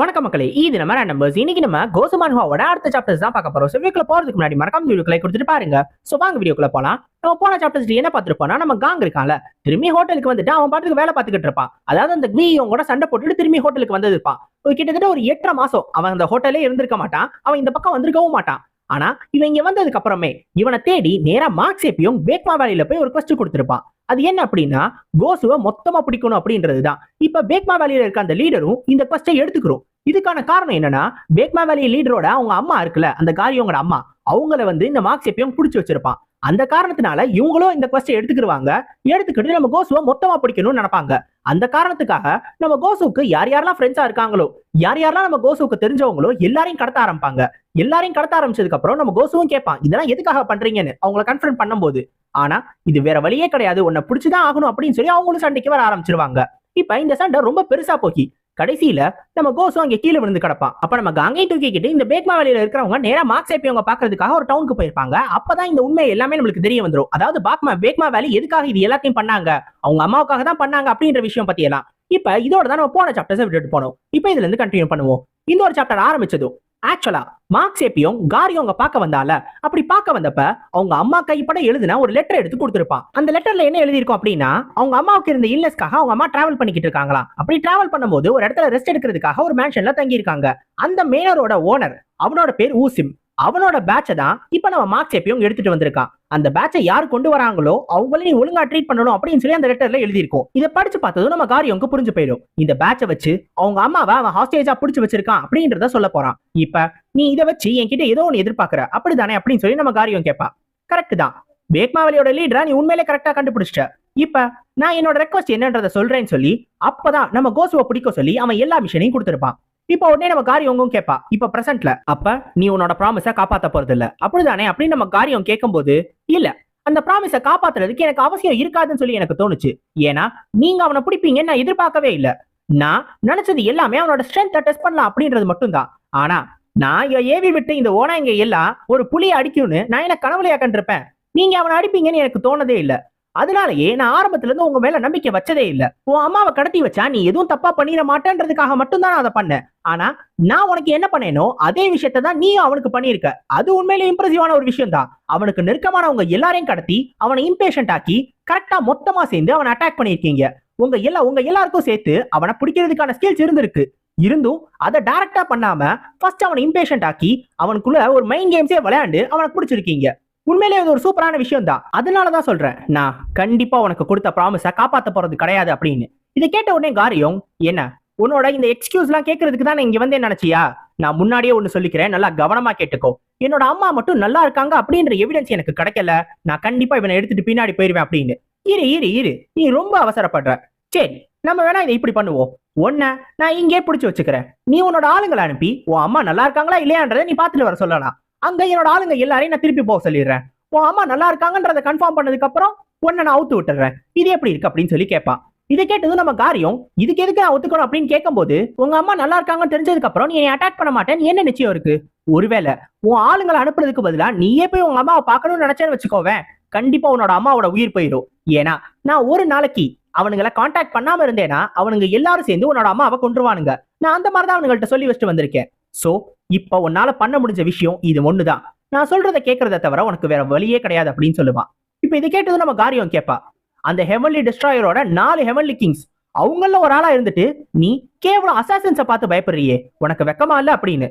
வணக்கம் மக்களே இது நம்ம நம்பர்ஸ் இன்னைக்கு நம்ம கோசுமான்ஹாவோட அடுத்த சாப்டர்ஸ் தான் பார்க்க போறோம். ஸோ போறதுக்கு முன்னாடி மறக்காம வீடியோக்களை கொடுத்துட்டு பாருங்க. ஸோ வாங்க வீடியோக்குள்ள போலாம். நம்ம போன சாப்டர்ஸ் என்ன பார்த்துருப்போம்னா நம்ம காங் இருக்கான்ல திரும்பி ஹோட்டலுக்கு வந்துட்டு அவன் பாட்டுக்கு வேலை பார்த்துக்கிட்டு இருப்பான். அதாவது அந்த குவி கூட சண்டை போட்டுட்டு திரும்பி ஹோட்டலுக்கு வந்து இருப்பான். கிட்டத்தட்ட ஒரு எட்டரை மாசம் அவன் அந்த ஹோட்டலே இருந்திருக்க மாட்டான். அவன் இந்த பக்கம் வந்திருக்கவும் மாட்டான். ஆனா இவன் இங்க வந்ததுக்கு அப்புறமே இவனை தேடி நேரா மார்க்ஸேப்பியும் பேக்மா வேலையில போய் ஒரு கொஸ்ட் கொடுத்திருப்பான். அது என்ன அப்படின்னா கோசுவை மொத்தமா பிடிக்கணும் அப்படின்றது தான் இப்ப பேக்மா வேலையில இருக்க அந்த லீடரும் இந்த கொஸ்டை எடுத்துக்கிறோம். இதுக்கான காரணம் என்னன்னா பேக்மா வேலி லீடரோட அவங்க அம்மா இருக்குல்ல அந்த காரியவங்களோட அம்மா அவங்கள வந்து இந்த மார்க்ஸ் எப்பயும் பிடிச்சி வச்சிருப்பான். அந்த காரணத்தினால இவங்களும் இந்த கொஸ்டை எடுத்துக்கிடுவாங்க எடுத்துக்கிட்டு நம்ம கோசுவை மொத்தமா பிடிக்கணும்னு நினைப்பாங்க. அந்த காரணத்துக்காக நம்ம கோசுவுக்கு யார் யாரெல்லாம் ஃப்ரெண்ட்ஸா இருக்காங்களோ யார் யாரெல்லாம் நம்ம கோசுவுக்கு தெரிஞ்சவங்களோ எல்லாரையும் கடத்த ஆரம்பிப்பாங்க. எல்லாரையும் கடத்த ஆரம்பிச்சதுக்கு அப்புறம் நம்ம கோசுவும் கேட்பான் இதெல்லாம் எதுக்காக பண்றீங்கன்னு? அவங்கள கன்ஃபரன்ட் பண்ணும்போது ஆனா இது வேற வழியே கிடையாது. உன்னை பிடிச்சுதான் ஆகணும். அப்படின்னு சொல்லி அவங்களும் சண்டைக்கு வர ஆரம்பிச்சிருவாங்க. இப்ப இந்த சண்டை ரொம்ப பெருசா போக்கி கடைசியில நம்ம கோசு அங்க கீழே விழுந்து கிடப்பான். அப்ப நம்ம கங்கை தூக்கிக்கிட்டு இந்த பேக்மா வேலையில இருக்கிறவங்க நேரா மார்க்ஸ் அவங்க பாக்குறதுக்காக ஒரு டவுனுக்கு போயிருப்பாங்க. அப்பதான் இந்த உண்மை எல்லாமே நம்மளுக்கு தெரிய வந்துரும். அதாவது பாக்மா பேக்மா வேலை எதுக்காக இது எல்லாத்தையும் பண்ணாங்க? அவங்க அம்மாவுக்காக தான் பண்ணாங்க அப்படின்ற விஷயம் பத்தி எல்லாம் இப்ப இதோட தான் நம்ம போன சாப்டர்ஸை விட்டுட்டு போனோம். இப்ப இதுல இருந்து கண்டினியூ பண்ணுவோம். இந்த ஒரு சாப்டர் ஆரம்பிச்சதும் ஆக்சுவலா மார்க் ஏப்பியும் காரியும் அவங்க பார்க்க வந்தால அப்படி பார்க்க வந்தப்ப அவங்க அம்மா கைப்பட எழுதின ஒரு லெட்டர் எடுத்து கொடுத்துருப்பான். அந்த லெட்டர்ல என்ன எழுதியிருக்கும் அப்படின்னா அவங்க அம்மாவுக்கு இருந்த இல்லஸ்க்காக அவங்க அம்மா டிராவல் பண்ணிக்கிட்டு இருக்காங்களா? அப்படி டிராவல் பண்ணும்போது ஒரு இடத்துல ரெஸ்ட் எடுக்கிறதுக்காக ஒரு மேன்ஷன்ல தங்கியிருக்காங்க. அந்த மேனரோட ஓனர் அவனோட பேர் ஊசிம். அவனோட பேட்சை தான் இப்ப நம்ம மார்க்ஸ் எப்பயும் எடுத்துட்டு வந்திருக்கான். அந்த பேட்சை யார் கொண்டு வராங்களோ அவங்களே நீ ஒழுங்கா ட்ரீட் பண்ணணும் அப்படின்னு சொல்லி அந்த லெட்டர்ல எழுதியிருக்கோம். இதை படிச்சு பார்த்ததும் நம்ம காரியம்க்கு புரிஞ்சு போயிடும். இந்த பேட்சை வச்சு அவங்க அம்மாவை அவன் ஹாஸ்டேஜா பிடிச்சு வச்சிருக்கான் அப்படின்றத சொல்ல போறான். இப்ப நீ இதை வச்சு என்கிட்ட ஏதோ ஒன்று எதிர்பார்க்கற. அப்படிதானே அப்படின்னு சொல்லி நம்ம காரியம் கேட்பா கரெக்ட் தான். பேக்மாவலியோட லீடரா நீ உண்மையிலே கரெக்டா கண்டுபிடிச்சிட்ட. இப்ப நான் என்னோட ரெக்வஸ்ட் என்னன்றத சொல்றேன்னு சொல்லி அப்பதான் நம்ம கோசுவை பிடிக்க சொல்லி அவன் எல்லா விஷயத்தையும் கொடுத்திருப்பான். இப்போ உடனே நம்ம காரியவங்க கேட்பா இப்ப பிரசன்ட்ல அப்ப நீ உன்னோட ப்ராமிஸ காப்பாத்த போறது இல்ல அப்படிதானே அப்படின்னு நம்ம காரியம் கேட்கும்போது இல்ல. அந்த ப்ராமிஸ காப்பாத்துறதுக்கு எனக்கு அவசியம் இருக்காதுன்னு சொல்லி எனக்கு தோணுச்சு. ஏன்னா நீங்க அவனை பிடிப்பீங்கன்னு நான் எதிர்பார்க்கவே இல்ல. நான் நினைச்சது எல்லாமே அவனோட ஸ்ட்ரென்த்தை டெஸ்ட் பண்ணலாம் அப்படின்றது மட்டும்தான். ஆனா நான் ஏவி விட்டு இந்த ஓனாங்க எல்லாம் ஒரு புலியை அடிக்கும்னு நான் என்ன கனவுலையா கண்டிருப்பேன்? நீங்க அவனை அடிப்பீங்கன்னு எனக்கு தோணதே இல்ல. அதனாலயே நான் ஆரம்பத்துல இருந்து உங்க மேல நம்பிக்கை வச்சதே இல்ல. உன் அம்மாவை கடத்தி வச்சா நீ எதுவும் தப்பா பண்ணிட மாட்டேன்றதுக்காக மட்டும்தான் நான் அதை பண்ணேன். ஆனா நான் உனக்கு என்ன பண்ணேனோ அதே விஷயத்த தான் நீயும் அவனுக்கு பண்ணியிருக்க. அது உண்மையிலே இம்ப்ரெசிவான ஒரு விஷயம் தான் அவனுக்கு நெருக்கமானவங்க எல்லாரையும் கடத்தி அவனை இம்பேஷண்ட் ஆக்கி கரெக்டா மொத்தமா சேர்ந்து அவனை அட்டாக் பண்ணியிருக்கீங்க. உங்க எல்லா உங்க எல்லாருக்கும் சேர்த்து அவனை பிடிக்கிறதுக்கான ஸ்கில்ஸ் இருந்திருக்கு. இருந்தும் அதை டைரக்டா பண்ணாம ஃபர்ஸ்ட் அவனை இம்பேஷண்ட் ஆக்கி அவனுக்குள்ள ஒரு மெயின் கேம்ஸே விளையாண்டு அவனுக்கு பிடிச்சிருக்கீங்க. உண்மையிலேயே இது ஒரு சூப்பரான விஷயம் தான் அதனாலதான் சொல்றேன் நான் கண்டிப்பா உனக்கு கொடுத்த ப்ராமிஸை காப்பாற்ற போறது கிடையாது அப்படின்னு. இதை கேட்ட உடனே காரியம் என்ன? உன்னோட இந்த எக்ஸ்கியூஸ் எல்லாம் கேட்கறதுக்கு தான் இங்க வந்து நினைச்சியா? நான் முன்னாடியே ஒன்னு சொல்லிக்கிறேன். நல்லா கவனமா கேட்டுக்கோ. என்னோட அம்மா மட்டும் நல்லா இருக்காங்க அப்படின்ற எவிடன்ஸ் எனக்கு கிடைக்கல. நான் கண்டிப்பா இவனை எடுத்துட்டு பின்னாடி போயிருவேன் அப்படின்னு. இரு இரு இரு. நீ ரொம்ப அவசரப்படுற. சரி நம்ம வேணா இதை இப்படி பண்ணுவோம். ஒன்ன நான் இங்கே பிடிச்சி வச்சுக்கிறேன். நீ உன்னோட ஆளுங்களை அனுப்பி உன் அம்மா நல்லா இருக்காங்களா இல்லையான்றதை நீ பாத்துட்டு வர சொல்லலாம். அங்க என்னோட ஆளுங்க எல்லாரையும் நான் திருப்பி போக சொல்லிடுறேன். உன் அம்மா நல்லா இருக்காங்கன்றத கன்ஃபார்ம் பண்ணதுக்கு அப்புறம் உன்னை நான் அவுத்து விட்டுறேன். இது எப்படி இருக்கு அப்படின்னு சொல்லி கேட்பான். இதை கேட்டதும் நம்ம காரியம் இதுக்கு எதுக்கு நான் ஒத்துக்கணும் அப்படின்னு கேட்கும்போது உங்க அம்மா நல்லா இருக்காங்கன்னு தெரிஞ்சதுக்கு அப்புறம் நீ அட்டாக் பண்ண மாட்டேன் என்ன நிச்சயம் இருக்கு? ஒருவேளை உன் ஆளுங்களை அனுப்புறதுக்கு பதிலா நீயே போய் உங்க அம்மாவை பார்க்கணும்னு நினைச்சேன்னு வச்சுக்கோவேன் கண்டிப்பா உன்னோட அம்மாவோட உயிர் போயிடும் ஏன்னா நான் ஒரு நாளைக்கு அவனுங்களை காண்டாக்ட் பண்ணாம இருந்தேன்னா அவனுங்க எல்லாரும் சேர்ந்து உன்னோட அம்மாவை கொண்டுருவானுங்க நான் அந்த மாதிரி தான் அவனுங்கள்ட்ட சொல்லி வச்சுட்டு வந்திருக்கேன். சோ இப்ப உன்னால பண்ண முடிஞ்ச விஷயம் இது ஒண்ணுதான். நான் சொல்றத கேட்கறத தவிர உனக்கு வேற வழியே கிடையாது அப்படின்னு சொல்லுவான். இப்ப இதை கேட்டது நம்ம காரியம் கேட்பா அந்த ஹெவன்லி டிஸ்ட்ராயரோட நாலு ஹெவன்லி கிங்ஸ் அவங்கள ஒரு ஆளா இருந்துட்டு நீ கேவலம் அசாசன்ஸை பார்த்து பயப்படுறியே உனக்கு வெக்கமா இல்ல? அப்படின்னு.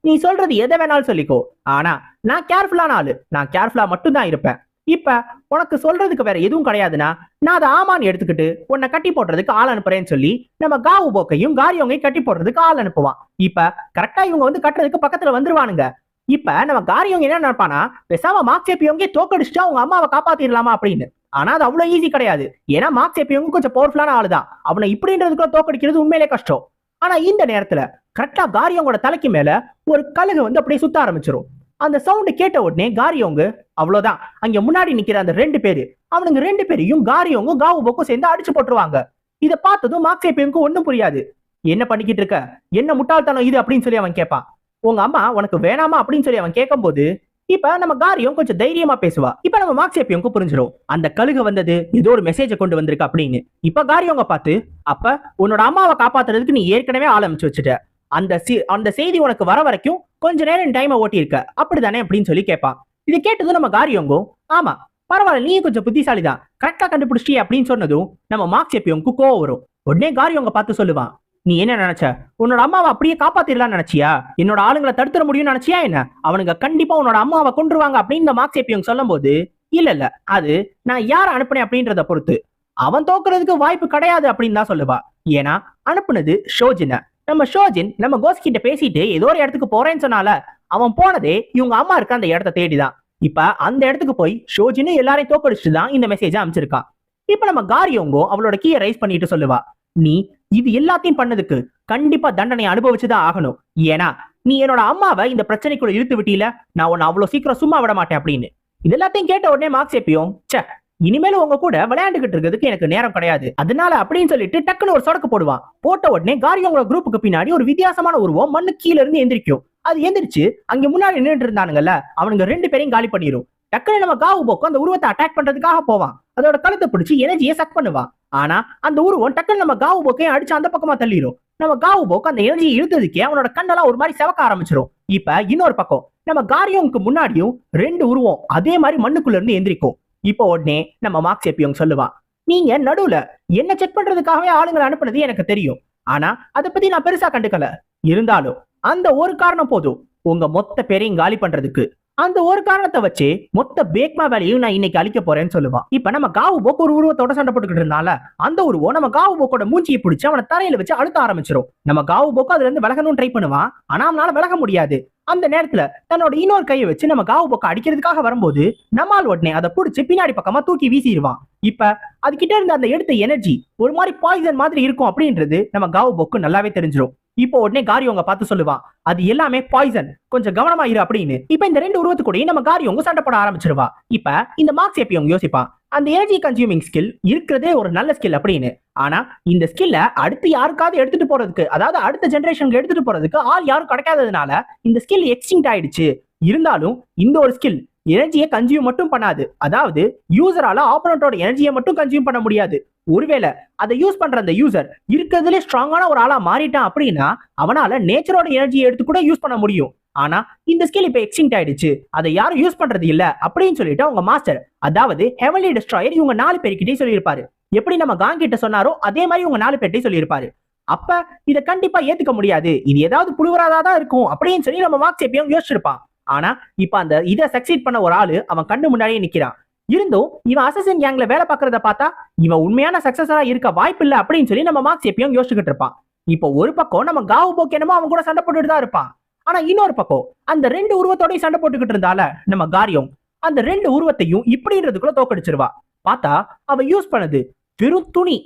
நீ சொல்றது எதை வேணாலும் சொல்லிக்கோ. ஆனா நான் கேர்ஃபுல்லான ஆளு. நான் கேர்ஃபுல்லா மட்டும்தான் இருப்பேன். இப்ப உனக்கு சொல்றதுக்கு வேற எதுவும் கிடையாதுன்னா நான் அதை ஆமான்னு எடுத்துக்கிட்டு உன்னை கட்டி போடுறதுக்கு ஆள் அனுப்புறேன்னு சொல்லி நம்ம காவு போக்கையும் காரியவங்கையும் கட்டி போடுறதுக்கு ஆள் அனுப்புவான். இப்ப கரெக்டா இவங்க வந்து கட்டுறதுக்கு பக்கத்துல வந்துருவானுங்க. இப்ப நம்ம காரியவங்க என்ன நினைப்பானா பேசாம மார்க்சேப்பியவங்க தோக்கடிச்சுட்டு அவங்க அம்மாவை காப்பாத்திடலாமா? அப்படின்னு. ஆனா அது அவ்வளவு ஈஸி கிடையாது. ஏன்னா மார்க்ஸ் எப்பயும் கொஞ்சம் பவர்ஃபுல்லான ஆளுதான். அவனை இப்படின்றதுக்குள்ள தோக்கடிக்கிறது உண்மையிலே கஷ்டம். ஆனா இந்த நேரத்துல கரெக்டா காரியோங்கோட தலைக்கு மேல ஒரு கழுகு வந்து அப்படியே சுத்த ஆரம்பிச்சிரும். அந்த சவுண்ட் கேட்ட உடனே காரியோங்கு அவ்வளவுதான். அங்க முன்னாடி நிக்கிற அந்த ரெண்டு பேரு அவனுங்க ரெண்டு பேரையும் காரியோங்கும் காவு போக்கும் சேர்ந்து அடிச்சு போட்டுருவாங்க. இதை பார்த்ததும் மார்க்ஸ் ஏபியவங்க ஒண்ணும் புரியாது. என்ன பண்ணிக்கிட்டு இருக்க? என்ன முட்டாள்தனம் இது? அப்படின்னு சொல்லி அவன் கேட்பான். உங்க அம்மா உனக்கு வேணாமா? அப்படின்னு சொல்லி அவன் கேட்கும்போது இப்ப நம்ம காரியம் கொஞ்சம் தைரியமா பேசுவா. இப்ப நம்ம மார்க்ஸேப்பியம்க்கு புரிஞ்சிடும் அந்த கழுகு வந்தது ஏதோ ஒரு மெசேஜை கொண்டு வந்திருக்கு அப்படின்னு. இப்ப காரியவங்க பார்த்து அப்ப உன்னோட அம்மாவை காப்பாத்துறதுக்கு நீ ஏற்கனவே ஆரம்பிச்சு வச்சுட்ட. அந்த அந்த செய்தி உனக்கு வர வரைக்கும் கொஞ்ச நேரம் டைமை ஓட்டியிருக்க. அப்படிதானே அப்படின்னு சொல்லி கேட்பான் இது கேட்டதும் நம்ம காரியங்கோ ஆமா பரவாயில்ல நீ கொஞ்சம் புத்திசாலி தான் கரெக்டா கண்டுபிடிச்சிட்டே அப்படின்னு சொன்னதும் நம்ம மார்க்ஸ் எப்பயும் கோவம் வரும். உடனே காரியவங்க பார்த்து சொல்லுவான். நீ என்ன நினைச்ச? உன்னோட அம்மாவை அப்படியே காப்பாத்திடலாம்னு நினைச்சியா? என்னோட ஆளுங்களை தடுத்துட முடியும்னு நினைச்சியா என்ன? அவனுங்க கண்டிப்பா உன்னோட அம்மாவை கொண்டுருவாங்க அப்படின்னு இந்த மார்க்ஸ் எப்பயும் சொல்லும் போது இல்ல இல்ல அது நான் யார அனுப்புனேன் அப்படின்றத பொறுத்து. அவன் தோக்குறதுக்கு வாய்ப்பு கிடையாது அப்படின்னு தான் சொல்லுவா. ஏன்னா அனுப்புனது ஷோஜின. நம்ம ஷோஜின் நம்ம கோஸ் கிட்ட பேசிட்டு ஏதோ ஒரு இடத்துக்கு போறேன்னு சொன்னால அவன் போனதே இவங்க அம்மா இருக்க அந்த இடத்த தேடிதான். இப்ப அந்த இடத்துக்கு போய் ஷோஜின்னு எல்லாரையும் தோக்கடிச்சுட்டு தான் இந்த மெசேஜ் அமைச்சிருக்கான் இப்ப நம்ம காரியோங்கோ அவளோட கீயை ரைஸ் பண்ணிட்டு சொல்லுவா. நீ இது எல்லாத்தையும் பண்ணதுக்கு கண்டிப்பா தண்டனை அனுபவிச்சுதான் ஆகணும். ஏன்னா நீ என்னோட அம்மாவை இந்த பிரச்சனைக்குள்ள இழுத்து விட்டீல நான் உன்னை அவ்வளவு சீக்கிரம் சும்மா விட மாட்டேன் அப்படின்னு. இது எல்லாத்தையும் கேட்ட உடனே மார்க்ஸ் எப்பியும் சே இனிமேல் உங்க கூட விளையாண்டுகிட்டு இருக்கிறதுக்கு எனக்கு நேரம் கிடையாது. அதனால அப்படின்னு சொல்லிட்டு டக்குன்னு ஒரு சொடக்கு போடுவான். போட்ட உடனே காரியவங்களோட குரூப்புக்கு பின்னாடி ஒரு வித்தியாசமான உருவம் மண்ணு கீழ இருந்து எந்திரிக்கும். அது எந்திரிச்சு அங்க முன்னாடி நின்றுட்டு இருந்தானுங்கல்ல அவனுங்க ரெண்டு பேரையும் காலி பண்ணிடும் டக்குன்னு நம்ம காவு போக்கு அந்த உருவத்தை அட்டாக் பண்றதுக்காக போவான். அதோட கழுத்தை பிடிச்சி எனர்ஜியை சக் பண்ணுவான். ஆனா அந்த உருவம் டக்குன்னு நம்ம காவு போக்கையும் அடிச்சு அந்த பக்கமா தள்ளிடும் நம்ம காவு போக்கு அந்த எனர்ஜியை இழுத்ததுக்கே அவனோட கண்ணெல்லாம் ஒரு மாதிரி செவக்க ஆரம்பிச்சிடும் இப்ப இன்னொரு பக்கம் நம்ம காரியவுக்கு முன்னாடியும் ரெண்டு உருவம் அதே மாதிரி மண்ணுக்குள்ள இருந்து எந்திரிக்கும். இப்போ உடனே நம்ம மார்க்ஸ் எப்பியோங் சொல்லுவான் நீங்க நடுவுல என்ன செக் பண்றதுக்காகவே ஆளுங்களை அனுப்புனது எனக்கு தெரியும். ஆனா அதை பத்தி நான் பெருசா கண்டுக்கல. இருந்தாலும் அந்த ஒரு காரணம் போதும். உங்க மொத்த பேரையும் காலி பண்றதுக்கு. அந்த ஒரு காரணத்தை வச்சு மொத்த பேக்மா வேலையும் நான் இன்னைக்கு அழிக்க போறேன்னு சொல்லுவான் இப்ப நம்ம காவு போக்கு ஒரு உருவத்தோட சண்டை போட்டுக்கிட்டு இருந்தால அந்த உருவம் நம்ம காவு போக்கோட மூச்சியை பிடிச்சு அவனை தரையில வச்சு அழுத்த ஆரம்பிச்சிரும். நம்ம காவு போக்கு அதுல இருந்து விலகணும்னு ட்ரை பண்ணுவான் ஆனா அவனால விலக முடியாது. அந்த நேரத்துல தன்னோட இன்னொரு கையை வச்சு நம்ம காவு போக்க அடிக்கிறதுக்காக வரும்போது நம்மால் உடனே அதை பிடிச்சி பின்னாடி பக்கமா தூக்கி வீசிடுவான் இப்ப அது கிட்ட இருந்த அந்த எடுத்த எனர்ஜி ஒரு மாதிரி பாய்சன் மாதிரி இருக்கும் அப்படின்றது நம்ம காவு போக்கு நல்லாவே தெரிஞ்சிரும். இப்போ உடனே காரியவங்க பார்த்து சொல்லுவான் அது எல்லாமே பாய்சன் கொஞ்சம் கவனமா இரு அப்படின்னு. இப்ப இந்த ரெண்டு உருவத்துக்கூடயும் நம்ம காரியவங்க சண்டை போட ஆரம்பிச்சிருவா. இப்ப இந்த மார்க்ஸ் எப்பயும் யோசிப்பான் அந்த எனர்ஜி கன்சியூமிங் ஸ்கில் இருக்கிறதே ஒரு நல்ல ஸ்கில் அப்படின்னு. ஆனா இந்த ஸ்கில்ல அடுத்து யாருக்காவது எடுத்துட்டு போறதுக்கு அதாவது அடுத்த ஜென்ரேஷனுக்கு எடுத்துட்டு போறதுக்கு ஆள் யாரும் கிடைக்காததுனால இந்த ஸ்கில் எக்ஸ்டிங்ட் ஆயிடுச்சு. இருந்தாலும் இந்த ஒரு ஸ்கில் எனர்ஜியை கன்சியூம் மட்டும் பண்ணாது. அதாவது யூசரால ஆப்போனண்டோட எனர்ஜியை மட்டும் கன்சியூம் பண்ண முடியாது. ஒருவேளை அதை யூஸ் பண்ற அந்த யூசர் இருக்கிறதுல ஸ்ட்ராங்கான ஒரு ஆளா மாறிட்டான் அப்படின்னா அவனால நேச்சரோட எனர்ஜியை எடுத்து கூட யூஸ் பண்ண முடியும். ஆனா இந்த ஸ்கில் இப்ப எக்ஸ்டிங்ட் ஆயிடுச்சு. அதை யாரும் யூஸ் பண்றது இல்ல அப்படின்னு சொல்லிட்டு அவங்க மாஸ்டர் அதாவது ஹெவன்லி டிஸ்ட்ராயர் இவங்க நாலு பேர்கிட்டயே சொல்லியிருப்பாரு. எப்படி நம்ம காங் கிட்ட சொன்னாரோ அதே மாதிரி இவங்க நாலு பேர்கிட்டயும் சொல்லியிருப்பாரு. அப்ப இதை கண்டிப்பா ஏத்துக்க முடியாது. இது ஏதாவது புழுவராதா தான் இருக்கும் அப்படின்னு சொல்லி நம்ம மார்க்ஸ் எப்பயும் யோசிச்சிருப்பான். ஆனா இப்ப அந்த இதை சக்சீட் பண்ண ஒரு ஆளு அவன் கண்ணு முன்னாடியே நிக்கிறான். இருந்தும் இவன் அசசன் கேங்ல வேலை பார்க்கறத பார்த்தா இவன் உண்மையான சக்சஸரா இருக்க வாய்ப்பு இல்லை அப்படின்னு சொல்லி நம்ம மார்க்ஸ் எப்பயும் யோசிச்சுக்கிட்டு இருப்பான். இப்போ ஒரு பக்கம் நம்ம காவு போக்கு என்னமோ அவன் கூட சண்டை போட்டுட்டு தான் இருப்பான். ஆனா இன்னொரு பக்கம் அந்த ரெண்டு உருவத்தோடய சண்டை போட்டுக்கிட்டு இருந்தால நம்ம காரியம் அந்த ரெண்டு உருவத்தையும் இப்படின்றதுக்குள்ள தோக்கடிச்சிருவா. பார்த்தா அவ யூஸ் பண்ணது வெறும் துணி.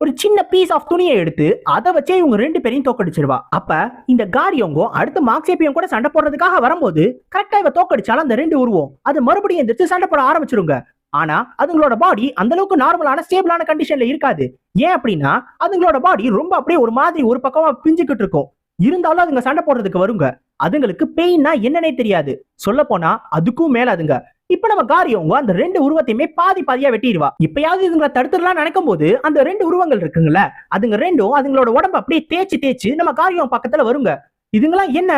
ஒரு சின்ன பீஸ் ஆஃப் துணியை எடுத்து அதை வச்சே இவங்க ரெண்டு பேரையும் தோக்கடிச்சிருவா. அப்ப இந்த காரியவங்க அடுத்து மார்க்சேபியம் கூட சண்டை போடுறதுக்காக வரும்போது கரெக்டா இவ தோக்கடிச்சாலும் அந்த ரெண்டு உருவம். அது மறுபடியும் எந்திரிச்சு சண்டை போட ஆரம்பிச்சிருங்க. ஆனா அதுங்களோட பாடி அந்த அளவுக்கு நார்மலான ஸ்டேபிளான கண்டிஷன்ல இருக்காது. ஏன் அப்படின்னா அதுங்களோட பாடி ரொம்ப அப்படியே ஒரு மாதிரி ஒரு பக்கமா பிஞ்சுக்கிட்டு இருக்கும். இருந்தாலும் அதுங்க சண்டை போடுறதுக்கு வருங்க. அதுங்களுக்கு பெயின்னா என்னன்னே தெரியாது. சொல்ல போனா அதுக்கும் மேல அதுங்க இப்ப நம்ம காரியவங்க அந்த ரெண்டு உருவத்தையுமே பாதி பாதியா வெட்டிடுவா. இப்பயாவது இதுங்களை தடுத்துடலாம் நினைக்கும் போது அந்த ரெண்டு உருவங்கள் இருக்குங்கல்ல அதுங்க ரெண்டும் அதுங்களோட உடம்ப அப்படியே தேய்ச்சி தேய்ச்சி நம்ம காரியம் பக்கத்துல வருங்க. இதுங்களாம் என்ன?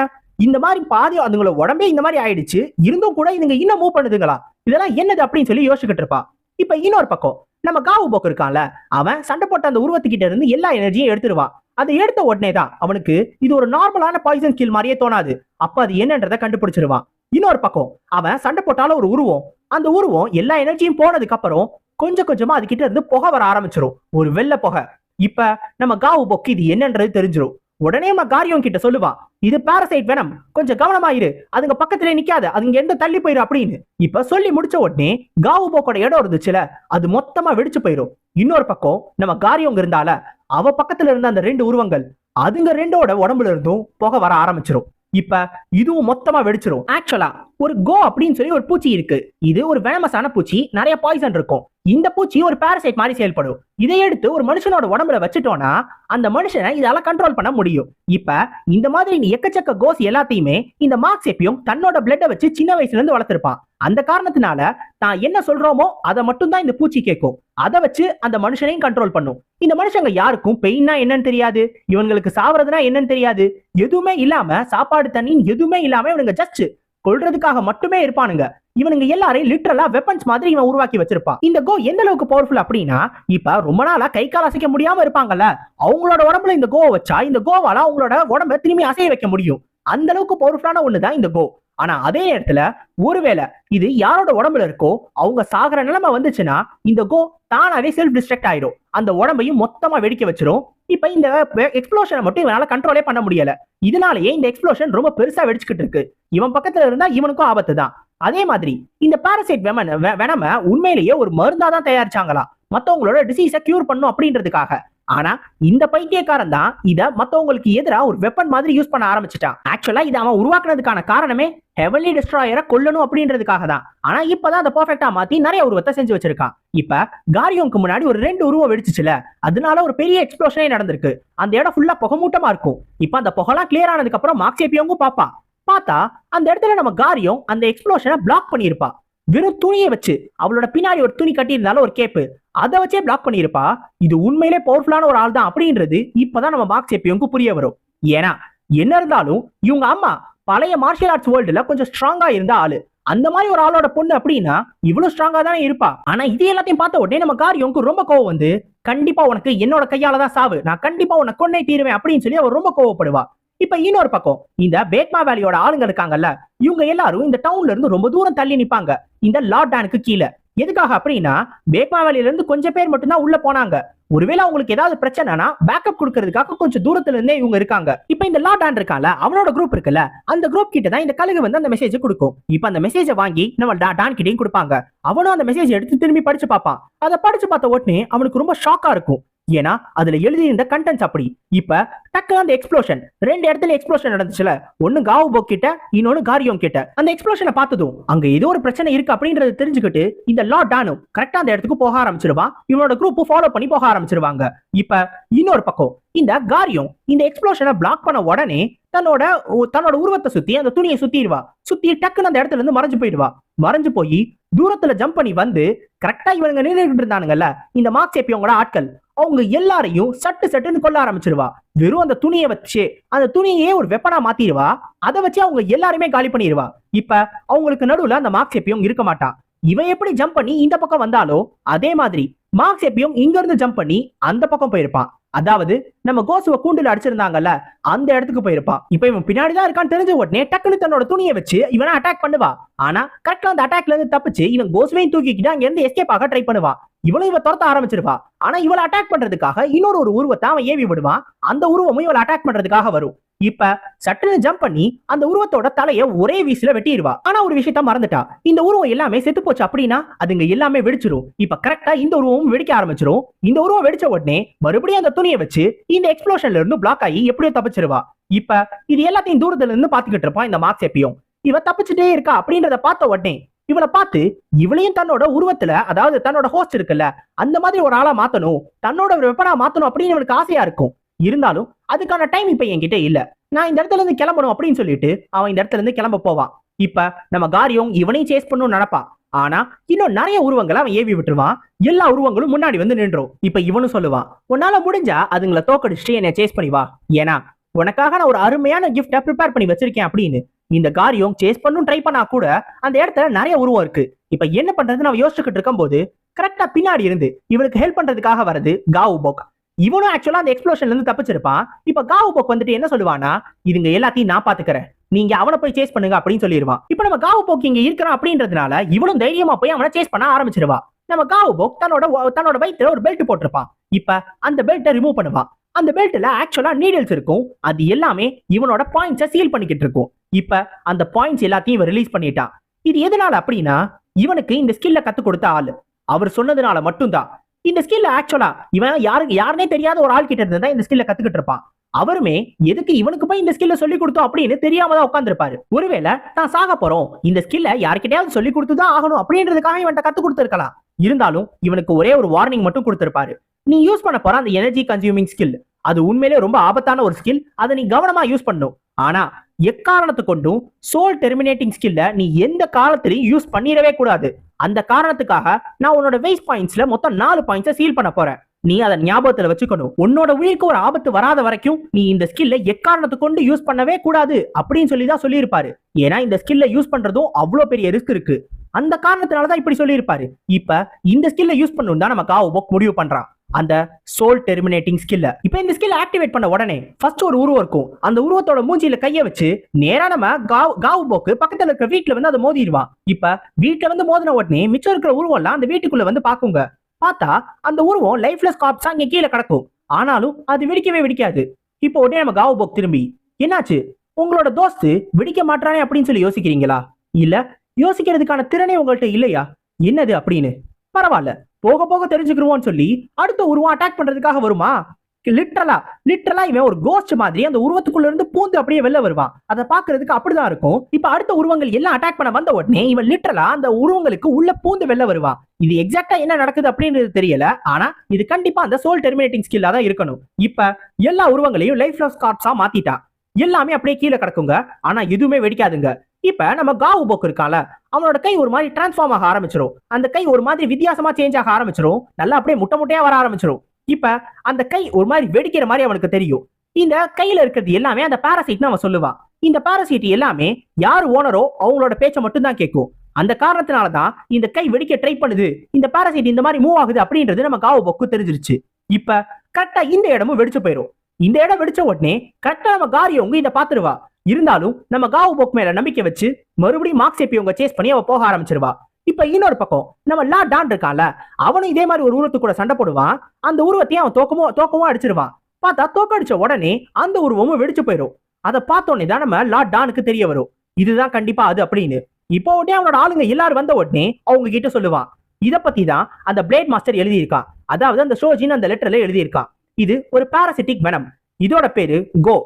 இந்த மாதிரி பாதி அதுங்களோட உடம்பே இந்த மாதிரி ஆயிடுச்சு. இருந்தும் கூட இதுங்க இன்னும் மூவ் பண்ணுதுங்களா? இதெல்லாம் என்னது அப்படின்னு சொல்லி யோசிச்சுக்கிட்டு இருப்பா. இப்ப இன்னொரு பக்கம் நம்ம காவு போக்கு இருக்கான்ல அவன் சண்டை போட்ட அந்த உருவத்துக்கிட்ட இருந்து எல்லா எனர்ஜியும் எடுத்துருவான் அதை எடுத்த உடனே தான் அவனுக்கு இது ஒரு நார்மலான பாய்சன் ஸ்கில் மாதிரியே தோணாது. அப்ப அது என்னன்றதை கண்டுபிடிச்சிருவான். இன்னொரு பக்கம் அவன் சண்டை போட்டாலும் ஒரு உருவம். அந்த உருவம் எல்லா எனர்ஜியும் போனதுக்கு அப்புறம் கொஞ்சம் கொஞ்சமா அது கிட்ட இருந்து புகை வர ஆரம்பிச்சிடும் ஒரு வெள்ளை புகை. இப்ப நம்ம காவு பொக்கு இது என்னன்றது தெரிஞ்சிடும் உடனே நம்ம காரியம் கிட்ட சொல்லுவா இது பாரசைட் வேணும் கொஞ்சம் கவனமாயிரு அதுங்க பக்கத்திலே நிக்காத. அதுங்க எந்த தள்ளி போயிரு அப்படின்னு. இப்ப சொல்லி முடிச்ச உடனே காவு போக்கோட இடம் இருந்துச்சுல அது மொத்தமா வெடிச்சு போயிரும். இன்னொரு பக்கம் நம்ம காரியம் இருந்தால அவ பக்கத்துல இருந்த அந்த ரெண்டு உருவங்கள் அதுங்க ரெண்டோட உடம்புல இருந்தும் புகை வர ஆரம்பிச்சிரும். இப்ப இதுவும் மொத்தமா வெடிச்சிரும். ஆக்சுவலா ஒரு கோ அப்படின்னு சொல்லி ஒரு பூச்சி இருக்கு. இது ஒரு வெனமஸான பூச்சி. நிறைய பாய்சன் இருக்கும். இந்த பூச்சி ஒரு பாரசைட் மாதிரி செயல்படும். இதை எடுத்து ஒரு மனுஷனோட உடம்புல வச்சுட்டோம்னா அந்த மனுஷனை இதால கண்ட்ரோல் பண்ண முடியும். இப்ப இந்த மாதிரி நீ எக்கச்சக்க கோஸ் எல்லாத்தையுமே இந்த மார்க்ஸ் எப்பயும் தன்னோட பிளட்டை வச்சு சின்ன வயசுல இருந்து வளர்த்திருப்பான். அந்த காரணத்தினால தான் என்ன சொல்றோமோ அதை மட்டும் தான் இந்த பூச்சி கேட்கும் அதை வச்சு அந்த மனுஷனையும் கண்ட்ரோல் பண்ணும். இந்த மனுஷங்க யாருக்கும் பெயின்னா என்னன்னு தெரியாது. இவங்களுக்கு சாவறதுனா என்னன்னு தெரியாது. எதுவுமே இல்லாம சாப்பாடு தண்ணி எதுவுமே இல்லாம இவனுங்க ஜஸ்ட் கொல்றதுக்காக மட்டுமே இருப்பானுங்க. இவனுங்க எல்லாரையும் லிட்டரலா வெப்பன்ஸ் மாதிரி இவன் உருவாக்கி வச்சிருப்பான். இந்த கோ எந்த அளவுக்கு பவர்ஃபுல் அப்படின்னா இப்ப ரொம்ப நாளா கை கால் அசைக்க முடியாம இருப்பாங்கல்ல அவங்களோட உடம்புல இந்த கோவை வச்சா இந்த கோவால அவங்களோட உடம்ப திரும்பி அசைய வைக்க முடியும். அந்த அளவுக்கு பவர்ஃபுல்லான ஒண்ணுதான் இந்த கோ ஆனா அதே நேரத்துல ஒருவேளை இது யாரோட உடம்புல இருக்கோ அவங்க சாகிற நிலைமை வந்துச்சுன்னா இந்த கோ தானாவே செல்ஃப் டிஸ்ட்ரக்ட் ஆயிடும் அந்த உடம்பையும் மொத்தமா வெடிக்க வச்சிரும். இப்ப இந்த எக்ஸ்ப்ளோஷனை மட்டும் இவனால கண்ட்ரோலே பண்ண முடியல. இதனாலயே இந்த எக்ஸ்ப்ளோஷன் ரொம்ப பெருசா வெடிச்சுக்கிட்டு இருக்கு. இவன் பக்கத்துல இருந்தா இவனுக்கும் ஆபத்து தான். அதே மாதிரி இந்த பாரசைட் வெமன் வெனம உண்மையிலேயே ஒரு மருந்தா தான் தயாரிச்சாங்களா? மத்தவங்களோட டிசீஸை கியூர் பண்ணும் அப்படின்றதுக்காக. ஆனா இந்த பைத்தியக்காரன் தான் இத மத்தவங்களுக்கு எதிராக ஒரு வெப்பன் மாதிரி யூஸ் பண்ண ஆரம்பிச்சிட்டான். ஆக்சுவலா இதை அவன் உருவாக்குனதுக்கான காரணமே ஹெவன்லி டிஸ்ட்ராயரை கொல்லணும் அப்படின்றதுக்காக தான். ஆனா இப்பதான் அதை பர்ஃபெக்டா மாத்தி நிறைய உருவத்தை செஞ்சு வச்சிருக்கான். இப்ப காரியோங்க்கு முன்னாடி ஒரு ரெண்டு உருவம் வெடிச்சுச்சுல அதனால ஒரு பெரிய எக்ஸ்ப்ளோஷனே நடந்திருக்கு. அந்த இடம் ஃபுல்லா புகமூட்டமா இருக்கும். இப்ப அந்த புகலாம் கிளியர் ஆனதுக்கு அப்புறம் மார்க்ஸேபியோங்கும் பாப்பா. பார்த்தா அந்த இடத்துல நம்ம காரியம் அந்த எக்ஸ்ப்ளோஷனை பிளாக் பண்ணியிருப்பா. வெறும் துணியை வச்சு அவளோட பின்னாடி ஒரு துணி கட்டியிருந்தாலும் ஒரு கேப்பு அதை வச்சே பிளாக் பண்ணியிருப்பா. இது உண்மையிலே பவர்ஃபுல்லான ஒரு ஆள் தான் அப்படின்றது இப்பதான் நம்ம மார்க் எப்பியோங்கு புரிய வரும். ஏன்னா என்ன இருந்தாலும் இவங்க அம்மா பழைய மார்ஷியல் ஆர்ட்ஸ் வேர்ல்டுல கொஞ்சம் ஸ்ட்ராங்கா இருந்த ஆளு. அந்த மாதிரி ஒரு ஆளோட பொண்ணு அப்படின்னா இவ்வளவு ஸ்ட்ராங்கா தானே இருப்பா. ஆனா இது எல்லாத்தையும் பார்த்த உடனே நம்ம காரியோங்கு ரொம்ப கோவம் வந்து கண்டிப்பா உனக்கு என்னோட கையால தான் சாவு. நான் கண்டிப்பா உன்னை கொண்டே தீருவேன் அப்படின்னு சொல்லி அவர் ரொம்ப கோவப்படுவா. இப்ப இன்னொரு பக்கம் இந்த பேட்மா வேலியோட ஆளுங்க இருக்காங்கல்ல இவங்க எல்லாரும் இந்த டவுன்ல இருந்து ரொம்ப தூரம் தள்ளி நிப்பாங்க. இந்த லார்ட் கீழே. எதுக்காக அப்படின்னா பேட்மா இருந்து கொஞ்சம் பேர் மட்டும்தான் உள்ள போனாங்க. ஒருவேளை அவங்களுக்கு ஏதாவது பிரச்சனைனா பேக்கப் கொடுக்கறதுக்காக கொஞ்சம் தூரத்துல இருந்தே இவங்க இருக்காங்க. இப்ப இந்த லா டான் இருக்கால அவனோட குரூப் இருக்குல்ல அந்த குரூப் கிட்ட தான் இந்த கழுகு வந்து அந்த மெசேஜ் கொடுக்கும். இப்ப அந்த மெசேஜை வாங்கி நம்ம டான் கிட்டையும் கொடுப்பாங்க. அவனும் அந்த மெசேஜ் எடுத்து திரும்பி படிச்சு பார்ப்பான். அதை படிச்சு பார்த்த உடனே அவனுக்கு ரொம்ப ஷாக்கா இருக்கும். ஏன்னா அதுல எழுதியிருந்த கண்டென்ட்ஸ் அப்படி. இப்ப டக்குனு அந்த எக்ஸ்ப்ளோஷன் ரெண்டு இடத்துல எக்ஸ்ப்ளோஷன் நடந்துச்சுல. ஒன்னு காவுபோ கிட்ட இன்னொன்னு காரியம் கிட்ட. அந்த எக்ஸ்ப்ளோஷனை பார்த்ததும் அங்க ஏதோ ஒரு பிரச்சனை இருக்கு அப்படின்றத தெரிஞ்சுக்கிட்டு இந்த லா டானும் கரெக்டா அந்த இடத்துக்கு போக ஆரம்பிச்சிருவான் இவனோட குரூப் ஃபாலோ பண்ணி போக ஆரம்பிச்சிருவாங்க. இப்ப இன்னொரு பக்கம் இந்த காரியம் இந்த எக்ஸ்ப்ளோஷனை பிளாக் பண்ண உடனே தன்னோட தன்னோட உருவத்தை சுத்தி அந்த துணியை சுத்திடுவா. சுத்தி டக்குன்னு அந்த இடத்துல இருந்து மறைஞ்சு போயிடுவா. மறைஞ்சு போய் தூரத்துல ஜம்ப் பண்ணி வந்து கரெக்டா இவனுங்க நின்றுட்டு இருந்தானுங்கல்ல. இந்த மார்க்ஸ் சேப்பியவங்களோட ஆட்கள் அவங்க எல்லாரையும் சட்டு சட்டுன்னு கொல்ல ஆரம்பிச்சிருவா. வெறும் அந்த துணியை வச்சு அந்த துணியே ஒரு வெப்பனா மாத்திடுவா. அதை வச்சு அவங்க எல்லாருமே காலி பண்ணிடுவா. இப்ப அவங்களுக்கு நடுவுல அந்த மார்க்ஸ் எப்பயும் இருக்க மாட்டான் இவன் எப்படி ஜம்ப் பண்ணி இந்த பக்கம் வந்தாலோ அதே மாதிரி மார்க்ஸ் எப்பயும் இங்க இருந்து ஜம்ப் பண்ணி அந்த பக்கம் போயிருப்பான் அதாவது நம்ம கோசுவ கூண்டுல அடிச்சிருந்தாங்கல்ல அந்த இடத்துக்கு போயிருப்பான் இப்ப இவன் பின்னாடிதான் இருக்கான்னு தெரிஞ்ச உடனே டக்குன்னு தன்னோட துணியை வச்சு இவனை அட்டாக் பண்ணுவா. ஆனா கரெக்டா அந்த அட்டாக்ல இருந்து தப்பிச்சு இவன் கோசுவையும் தூக்கிக்கிட்டு அங்க இருந்து எஸ்கேப் ஆக ட்ரை பண்ணுவான் இவளும் இவ துரத்த ஆரம்பிச்சிருவா. ஆனா இவளை அட்டாக் பண்றதுக்காக இன்னொரு ஒரு உருவத்தை அவன் ஏவி விடுவான் அந்த உருவமும் இவளை அட்டாக் பண்றதுக்காக வரும். இப்ப சட்டுன்னு ஜம்ப் பண்ணி அந்த உருவத்தோட தலைய ஒரே வீசுல வெட்டிடுவா. ஆனா ஒரு விஷயத்த மறந்துட்டா. இந்த உருவம் எல்லாமே செத்து போச்சு அப்படின்னா அதுங்க எல்லாமே வெடிச்சிரும். இப்ப கரெக்டா இந்த உருவமும் வெடிக்க ஆரம்பிச்சிரும். இந்த உருவம் வெடிச்ச உடனே மறுபடியும் அந்த துணியை வச்சு இந்த எக்ஸ்ப்ளோஷன்ல இருந்து பிளாக் ஆகி எப்படியோ தப்பிச்சிருவா. இப்ப இது எல்லாத்தையும் தூரத்துல இருந்து பாத்துக்கிட்டு இருப்பான் இந்த மார்க்ஸ் எப்பயும் இவ தப்பிச்சுட்டே இருக்கா அப்படின்றத பார்த்த உடனே இவளை பார்த்து இவளையும் தன்னோட உருவத்துல அதாவது தன்னோட ஹோஸ்ட் இருக்குல்ல அந்த மாதிரி ஒரு ஆளா மாத்தணும் தன்னோட ஒரு வெப்பனா மாத்தணும் அப்படின்னு இவனுக்கு ஆசையா இருக்கும். இருந்தாலும் அதுக்கான டைம் இப்ப என்கிட்ட இல்ல. நான் இந்த இடத்துல இருந்து கிளம்பணும் அப்படின்னு சொல்லிட்டு அவன் இந்த இடத்துல இருந்து கிளம்ப போவான் இப்ப நம்ம காரியம் இவனையும் சேஸ் பண்ணணும் நினைப்பான் ஆனா இன்னும் நிறைய உருவங்களை அவன் ஏவி விட்டுருவான். எல்லா உருவங்களும் முன்னாடி வந்து நின்றோம் இப்ப இவனும் சொல்லுவான் உன்னால முடிஞ்சா அதுங்களை தோக்கடிச்சுட்டு என்னை சேஸ் பண்ணி வா. ஏன்னா உனக்காக நான் ஒரு அருமையான கிஃப்டை ப்ரிப்பேர் பண்ணி வச்சிருக்கேன் அப்படின்னு இந்த காரியம் சேஸ் பண்ணும் ட்ரை பண்ணா கூட அந்த இடத்துல நிறைய உருவம் இருக்கு. இப்ப என்ன பண்றது நான் யோசிச்சுக்கிட்டு இருக்கும் போது கரெக்டா பின்னாடி இருந்து இவனுக்கு ஹெல்ப் பண்றதுக்காக வருது காவு போக் இவனும் ஆக்சுவலா அந்த எக்ஸ்ப்ளோஷன்ல இருந்து தப்பிச்சிருப்பான். இப்ப காவு போக் வந்துட்டு என்ன சொல்லுவானா இதுங்க எல்லாத்தையும் நான் பாத்துக்கிறேன். நீங்க அவனை போய் சேஸ் பண்ணுங்க அப்படின்னு சொல்லிடுவான் இப்ப நம்ம காவு போக்கு இங்க இருக்கிறான் அப்படின்றதுனால இவனும் தைரியமா போய் அவனை சேஸ் பண்ண ஆரம்பிச்சிருவா. நம்ம காவு போக் தன்னோட தன்னோட வயித்துல ஒரு பெல்ட் போட்டிருப்பான். இப்ப அந்த பெல்ட்டை ரிமூவ் பண்ணுவான். அந்த பெல்ட்ல ஆக்சுவலா நீடல்ஸ் இருக்கும். அது எல்லாமே இவனோட பாயிண்ட்ஸை சீல் பண்ணிக்கிட்டு இருக்கும். இப்ப அந்த பாயிண்ட்ஸ் எல்லாத்தையும் இவன் ரிலீஸ் பண்ணிட்டான். இது எதனால அப்படின்னா இவனுக்கு இந்த ஸ்கில்ல கத்து கொடுத்த ஆளு. அவர் சொன்னதுனால மட்டும்தான். இந்த ஸ்கில்ல ஆக்சுவலா இவன் யாருக்கு யாருனே தெரியாத ஒரு ஆள் கிட்ட இருந்து தான் இந்த ஸ்கில்ல கத்துக்கிட்டு இருப்பான். அவருமே எதுக்கு இவனுக்கு போய் இந்த ஸ்கில்ல சொல்லி கொடுத்தோம் அப்படின்னு தெரியாம தான் உட்காந்துருப்பாரு ஒருவேளை நான் சாக போறோம் இந்த ஸ்கில்ல யாருக்கிட்டையாவது சொல்லி கொடுத்துதான் ஆகணும் அப்படின்றதுக்காக இவன்கிட்ட கத்து கொடுத்துருக்கலாம். இருந்தாலும் இவனுக்கு ஒரே ஒரு வார்னிங் மட்டும் கொடுத்திருப்பாரு. நீ யூஸ் பண்ண போற அந்த எனர்ஜி கன்சியூமிங் ஸ்கில் அது உண்மையிலே ரொம்ப ஆபத்தான ஒரு ஸ்கில் அதை நீ கவனமா யூஸ் பண்ணும் ஆனா எக்காரணத்தை கொண்டும் சோல் டெர்மினேட்டிங் ஸ்கில்ல நீ எந்த காலத்திலையும் யூஸ் பண்ணிடவே கூடாது. அந்த காரணத்துக்காக நான் உன்னோட வேஸ்ட் பாயிண்ட்ஸ்ல மொத்தம் நாலு பாயிண்ட்ஸை சீல் பண்ண போறேன். நீ அதை ஞாபகத்துல வச்சுக்கணும். உன்னோட உயிருக்கு ஒரு ஆபத்து வராத வரைக்கும் நீ இந்த ஸ்கில்ல எக்காரணத்தை கொண்டு யூஸ் பண்ணவே கூடாது அப்படின்னு சொல்லி தான் சொல்லியிருப்பாரு. ஏன்னா இந்த ஸ்கில்ல யூஸ் பண்றதும் அவ்வளோ பெரிய ரிஸ்க் இருக்கு. அந்த காரணத்தினால தான் இப்படி சொல்லியிருப்பாரு. இப்ப இந்த ஸ்கில்ல யூஸ் பண்ணணும் தான் நம்ம காவு முடிவு பண்றான். அந்த சோல் டெர்மினேட்டிங் ஸ்கில்ல இப்ப இந்த ஸ்கில் ஆக்டிவேட் பண்ண உடனே ஃபர்ஸ்ட் ஒரு உருவம் இருக்கும். அந்த உருவத்தோட மூஞ்சியில கைய வச்சு நேரா நம்ம காவ் காவு போக்கு பக்கத்துல இருக்க வீட்டுல வந்து அதை மோதிடுவான் இப்ப வீட்டுல வந்து மோதின உடனே மிச்சம் இருக்கிற உருவம் எல்லாம் அந்த வீட்டுக்குள்ள வந்து பாக்குங்க. பார்த்தா அந்த உருவம் லைஃப்லெஸ் காப்ஸா இங்க கீழே கிடக்கும். ஆனாலும் அது வெடிக்கவே வெடிக்காது. இப்போ உடனே நம்ம காவு போக்கு திரும்பி என்னாச்சு? உங்களோட தோஸ்து வெடிக்க மாட்டானே அப்படின்னு சொல்லி யோசிக்கிறீங்களா? இல்ல யோசிக்கிறதுக்கான திறனே உங்கள்ட்ட இல்லையா? என்னது அப்படின்னு. பரவாயில்ல. போக போக தெரிஞ்சுக்கிருவோம்னு சொல்லி அடுத்த உருவம் அட்டாக் பண்றதுக்காக வருமா? லிட்டரலா லிட்டரலா இவன் ஒரு கோஸ்ட் மாதிரி அந்த உருவத்துக்குள்ள இருந்து பூந்து அப்படியே வெளில வருவான் அதை பாக்குறதுக்கு அப்படிதான் இருக்கும். இப்ப அடுத்த உருவங்கள் எல்லாம் அட்டாக் பண்ண வந்த உடனே இவன் லிட்டரலா அந்த உருவங்களுக்கு உள்ள பூந்து வெளில வருவான் இது எக்ஸாக்டா என்ன நடக்குது அப்படின்றது தெரியல. ஆனா இது கண்டிப்பா அந்த சோல் டெர்மினேட்டிங் ஸ்கில்லா தான் இருக்கணும். இப்ப எல்லா உருவங்களையும் லைஃப் லாஸ் கார்ட்ஸா மாத்திட்டா. எல்லாமே அப்படியே கீழே கிடக்குங்க. ஆனா எதுவுமே வெடிக்காதுங்க. இப்ப நம்ம காவு போக்கு இருக்கால அவனோட கை ஒரு மாதிரி டிரான்ஸ்ஃபார்ம் ஆக ஆரம்பிச்சிரும். அந்த கை ஒரு மாதிரி வித்தியாசமா சேஞ்ச் ஆக ஆரம்பிச்சிரும். நல்லா அப்படியே முட்டை முட்டையா வர ஆரம்பிச்சிரும். இப்ப அந்த கை ஒரு மாதிரி வெடிக்கிற மாதிரி அவனுக்கு தெரியும். இந்த கையில இருக்கிறது எல்லாமே அந்த பாராசைட்னு அவன் சொல்லுவான். இந்த பாராசைட் எல்லாமே யார் ஓனரோ அவங்களோட பேச்சை மட்டும் தான் கேட்கும். அந்த காரணத்தினால தான் இந்த கை வெடிக்க ட்ரை பண்ணுது. இந்த பாராசைட் இந்த மாதிரி மூவ் ஆகுது அப்படின்றது நம்ம காவு போக்கு தெரிஞ்சிருச்சு. இப்ப கரெக்டா இந்த இடமும் வெடிச்சு போயிடும் இந்த இடம் வெடிச்ச உடனே கரெக்டா நம்ம காரியவங்க இதை பாத்துருவா இருந்தாலும் நம்ம காவு போக் மேல நம்பிக்கை வச்சு மறுபடியும் மார்க்ஸ் எப்பி சேஸ் பண்ணி அவ போக ஆரம்பிச்சிருவா. இப்ப இன்னொரு பக்கம் நம்ம லா டான் இருக்கான்ல அவனும் இதே மாதிரி ஒரு உருவத்துக்கு கூட சண்டை போடுவான். அந்த உருவத்தையும் அவன் தோக்கமோ தோக்கமோ அடிச்சிருவான். பார்த்தா தோக்கடிச்ச உடனே அந்த உருவமும் வெடிச்சு போயிடும் அதை பார்த்தோன்னே தான் நம்ம லா டானுக்கு தெரிய வரும். இதுதான் கண்டிப்பா அது அப்படின்னு. இப்போ உடனே அவனோட ஆளுங்க எல்லாரும் வந்த உடனே அவங்க கிட்ட சொல்லுவான். இதை பத்தி தான் அந்த பிளேட் மாஸ்டர் எழுதியிருக்கான். அதாவது அந்த ஷோஜின் அந்த லெட்டர்ல எழுதியிருக்கான். இது ஒரு பாராசிட்டிக் வெனம் இதோட பேரு கோ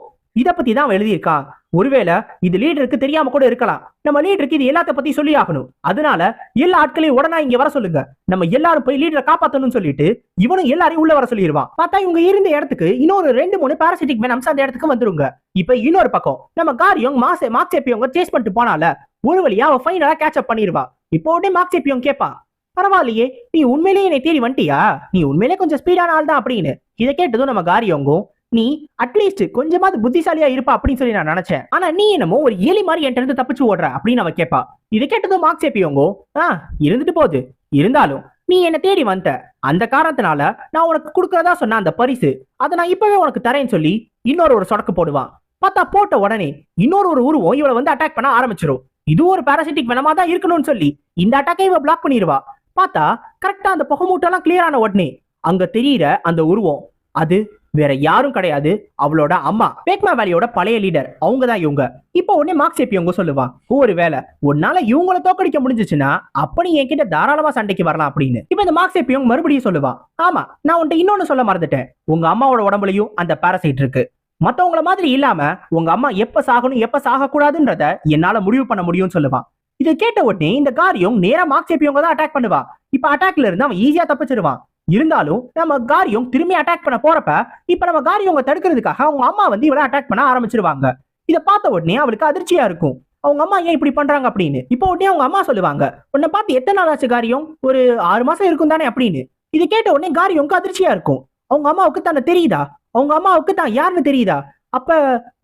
இதை பத்தி தான் அவன் ஒருவேளை இது லீடருக்கு தெரியாம கூட இருக்கலாம். நம்ம லீடருக்கு இது எல்லாத்த பத்தி சொல்லி ஆகணும். அதனால எல்லா ஆட்களையும் உடனே இங்க வர சொல்லுங்க. நம்ம எல்லாரும் போய் லீடரை காப்பாத்தணும்னு சொல்லிட்டு இவனும் எல்லாரையும் உள்ள வர சொல்லிடுவான் பார்த்தா இவங்க இருந்த இடத்துக்கு இன்னொரு ரெண்டு மூணு பாராசிட்டிக் வெனம்ஸ் அந்த இடத்துக்கு வந்துருங்க. இப்ப இன்னொரு பக்கம் நம்ம காரியம் மாசே மாக்சேப்பியவங்க சேஸ் பண்ணிட்டு போனால ஒரு வழியா அவ ஃபைனலா கேட்ச் அப் பண்ணிடுவா. இப்போ உடனே மாக்சேப்பியவங்க கேட்பா பரவாயில்லையே நீ உண்மையிலேயே என்னை தேடி வந்துட்டியா? நீ உண்மையிலே கொஞ்சம் ஸ்பீடான ஆள் தான் அப்படின்னு. இதை கேட்டதும் நம்ம காரியங்கும் நீ அட்லீஸ்ட் கொஞ்சமாவது புத்திசாலியா இருப்பா அப்படின்னு சொல்லி நான் நினைச்சேன். ஆனா நீ என்னமோ ஒரு ஏழி மாதிரி என்கிட்ட இருந்து தப்பிச்சு ஓடுற அப்படின்னு அவ கேட்பா இதை கேட்டதும் மார்க்ஸ் ஏப்பியோங்கோ ஆ இருந்துட்டு போகுது. இருந்தாலும் நீ என்ன தேடி வந்த அந்த காரணத்தினால நான் உனக்கு கொடுக்கறதா சொன்ன அந்த பரிசு அதை நான் இப்பவே உனக்கு தரேன்னு சொல்லி இன்னொரு ஒரு சொடக்கு போடுவான். பார்த்தா போட்ட உடனே இன்னொரு ஒரு உருவம் இவளை வந்து அட்டாக் பண்ண ஆரம்பிச்சிரும். இது ஒரு பாராசிட்டிக் வெனமா தான் இருக்கணும்னு சொல்லி இந்த அட்டாக்கை இவ பிளாக் பண்ணிடுவா. பார்த்தா கரெக்டா அந்த புகை மூட்டெல்லாம் கிளியர் ஆன உடனே அங்க தெரியிற அந்த உருவம் அது வேற யாரும் கிடையாது. அவளோட அம்மா பேக்மா வேலியோட பழைய லீடர் அவங்க தான் இவங்க. இப்போ உடனே மார்க்ஸ் இவங்க சொல்லுவா ஒரு வேலை உன்னால இவங்கள தோக்கடிக்க முடிஞ்சிச்சுன்னா அப்ப நீ என்கிட்ட தாராளமா சண்டைக்கு வரலாம் அப்படின்னு. இப்போ இந்த மார்க்ஸ் இவங்க மறுபடியும் சொல்லுவா ஆமா நான் உன்ட்ட இன்னொன்னு சொல்ல மறந்துட்டேன். உங்க அம்மாவோட உடம்புலயும் அந்த பாரசைட் இருக்கு. மத்தவங்கள மாதிரி இல்லாம உங்க அம்மா எப்ப சாகணும் எப்ப சாகக்கூடாதுன்றத என்னால முடிவு பண்ண முடியும்னு சொல்லுவான் இதை கேட்ட உடனே இந்த காரியம் நேரா மார்க்ஸ் இவங்க தான் அட்டாக் பண்ணுவா. இப்ப அட்டாக்ல இருந்து அவன் ஈஸியா தப்பிச்சிருவான். இருந்தாலும் நம்ம காரியம் திரும்பி அட்டாக் பண்ண போறப்ப இப்ப நம்ம காரியம் தடுக்கிறதுக்காக அவங்க அம்மா வந்து இவளை அட்டாக் பண்ண ஆரம்பிச்சிருவாங்க. இதை பார்த்த உடனே அவளுக்கு அதிர்ச்சியா இருக்கும். அவங்க அம்மா ஏன் இப்படி பண்றாங்க அப்படின்னு. இப்போ உடனே அவங்க அம்மா சொல்லுவாங்க உன்னை பார்த்து எத்தனை நாள் ஆச்சு காரியம்? ஒரு ஆறு மாசம் இருக்கும் தானே? அப்படின்னு. இது கேட்ட உடனே காரியம்க்கு அதிர்ச்சியா இருக்கும். அவங்க அம்மாவுக்கு தானே தெரியுதா? அவங்க அம்மாவுக்கு தான் யாருன்னு தெரியுதா? அப்ப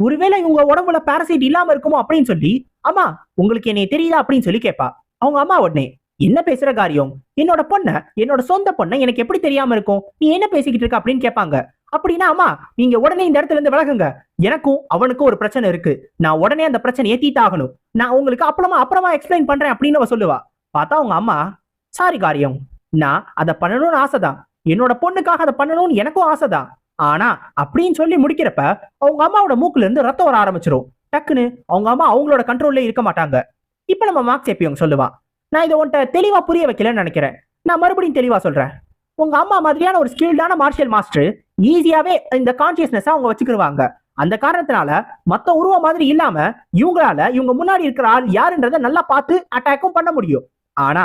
ஒருவேளை இவங்க உடம்புல பாரசைட் இல்லாம இருக்குமோ அப்படின்னு சொல்லி அம்மா உங்களுக்கு என்னை தெரியுதா? அப்படின்னு சொல்லி கேட்பா அவங்க அம்மா உடனே என்ன பேசுற காரியம்? என்னோட பொண்ண என்னோட சொந்த பொண்ணை எனக்கு எப்படி தெரியாம இருக்கும்? நீ என்ன பேசிக்கிட்டு இருக்க அப்படின்னு கேட்பாங்க. அப்படின்னா அம்மா நீங்க உடனே இந்த இடத்துல இருந்து விலகுங்க. எனக்கும் அவனுக்கும் ஒரு பிரச்சனை இருக்கு. நான் உடனே அந்த பிரச்சனையை தீத்தாகணும் நான் உங்களுக்கு அப்புறமா அப்புறமா எக்ஸ்பிளைன் பண்றேன் அப்படின்னு அவ சொல்லுவா. பார்த்தா அவங்க அம்மா சாரி காரியம். நான் அதை பண்ணணும்னு ஆசைதான். என்னோட பொண்ணுக்காக அதை பண்ணணும்னு எனக்கும் ஆசைதான். ஆனா அப்படின்னு சொல்லி முடிக்கிறப்ப அவங்க அம்மாவோட மூக்குல இருந்து ரத்தம் வர ஆரம்பிச்சிரும். டக்குன்னு அவங்க அம்மா அவங்களோட கண்ட்ரோல்ல இருக்க மாட்டாங்க. இப்ப நம்ம மார்க்ஸ் எப்பியவங்க சொல்லுவான் நான் இதை உன்ட்ட தெளிவாக புரிய வைக்கலன்னு நினைக்கிறேன். நான் மறுபடியும் தெளிவாக சொல்றேன். உங்க அம்மா மாதிரியான ஒரு ஸ்கில்டான மார்ஷியல் மாஸ்டர் ஈஸியாகவே இந்த கான்சியஸ்னஸ் அவங்க வச்சுக்கிருவாங்க. அந்த காரணத்தினால மத்த உருவம் மாதிரி இல்லாம இவங்களால இவங்க முன்னாடி இருக்கிற ஆள் யாருன்றதை நல்லா பார்த்து அட்டாக்கும் பண்ண முடியும். ஆனா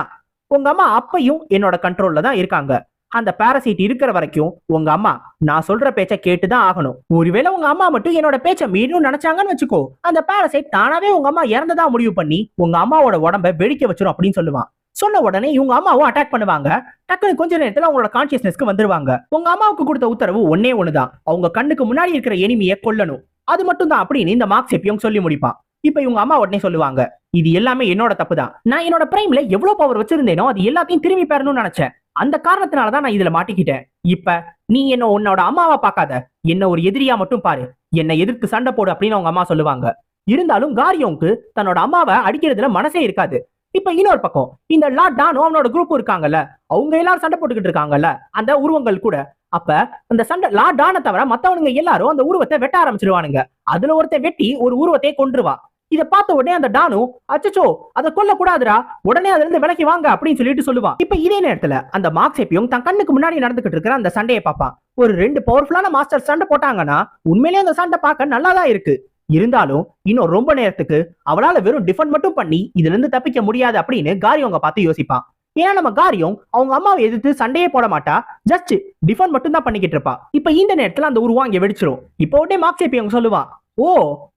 உங்க அம்மா அப்பையும் என்னோட கண்ட்ரோல்ல தான் இருக்காங்க. அந்த பேரசைட் இருக்கிற வரைக்கும் உங்க அம்மா நான் சொல்ற பேச்சை கேட்டுதான் ஆகணும். ஒருவேளை உங்க அம்மா மட்டும் என்னோட பேச்சை மீண்டும் நினைச்சாங்கன்னு வச்சுக்கோ அந்த பேரசைட் தானாவே உங்க அம்மா இறந்ததா முடிவு பண்ணி உங்க அம்மாவோட உடம்ப வெடிக்க வச்சிரும் அப்படின்னு சொல்லுவான். சொன்ன உடனே இவங்க அம்மாவும் அட்டாக் பண்ணுவாங்க. டக்குனு கொஞ்ச நேரத்துல அவங்களோட கான்சியஸ்னஸ்க்கு வந்துருவாங்க. உங்க அம்மாவுக்கு கொடுத்த உத்தரவு ஒன்னே ஒண்ணுதான். அவங்க கண்ணுக்கு முன்னாடி இருக்கிற எனிமியை கொல்லணும். அது மட்டும் தான் அப்படின்னு இந்த மார்க்ஸ் எப்பயும் சொல்லி முடிப்பான். இப்ப இவங்க அம்மா உடனே சொல்லுவாங்க இது எல்லாமே என்னோட தப்பு தான் நான் என்னோட பிரைம்ல எவ்வளவு பவர் வச்சிருந்தேனோ அது எல்லாத்தையும் திரும்பி பெறணும்னு நினைச்சேன். அந்த காரணத்தினாலதான் நான் இதுல மாட்டிக்கிட்டேன். இப்ப நீ என்ன உன்னோட அம்மாவை பார்க்காத. என்ன ஒரு எதிரியா மட்டும் பாரு. என்னை எதிர்த்து சண்டை போடு அப்படின்னு அவங்க அம்மா சொல்லுவாங்க. இருந்தாலும் காரியோங்க்கு தன்னோட அம்மாவை அடிக்கிறதுல மனசே இருக்காது. இப்ப இன்னொரு பக்கம் இந்த லா டானோ அவனோட குரூப் இருக்காங்கல்ல அவங்க எல்லாரும் சண்டை போட்டுக்கிட்டு இருக்காங்கல்ல அந்த உருவங்கள் கூட. அப்ப அந்த சண்டை லா டானை தவிர மத்தவனுங்க எல்லாரும் அந்த உருவத்தை வெட்ட ஆரம்பிச்சிருவானுங்க. அதுல ஒருத்தன் வெட்டி ஒரு உருவத்தை கொன்றுவா இதை பார்த்த உடனே அந்த டானு அச்சச்சோ அதை கொல்ல கூடாதுடா உடனே அதுல இருந்து விலக்கி வாங்க அப்படின்னு சொல்லிட்டு சொல்லுவான் இப்ப இதே நேரத்துல அந்த மார்க் சேப்பியும் தன் கண்ணுக்கு முன்னாடி நடந்துகிட்டு இருக்கிற அந்த சண்டையை பார்ப்பான் ஒரு ரெண்டு பவர்ஃபுல்லான மாஸ்டர் சண்டை போட்டாங்கன்னா உண்மையிலேயே அந்த சண்டை பார்க்க நல்லாதான் இருக்கு. இருந்தாலும் இன்னும் ரொம்ப நேரத்துக்கு அவளால வெறும் டிஃபன் மட்டும் பண்ணி இதுல இருந்து தப்பிக்க முடியாது அப்படின்னு காரியவங்க பார்த்து யோசிப்பான் ஏன்னா நம்ம காரியம் அவங்க அம்மாவை எதிர்த்து சண்டையே போட மாட்டா. ஜஸ்ட் டிஃபன் மட்டும் தான் பண்ணிக்கிட்டு இருப்பா. இப்ப இந்த நேரத்துல அந்த உருவம் அங்க வெடிச்சிரும். இப்போ உடனே மார்க் சேப்பி அவங்க சொல்லுவான் ஓ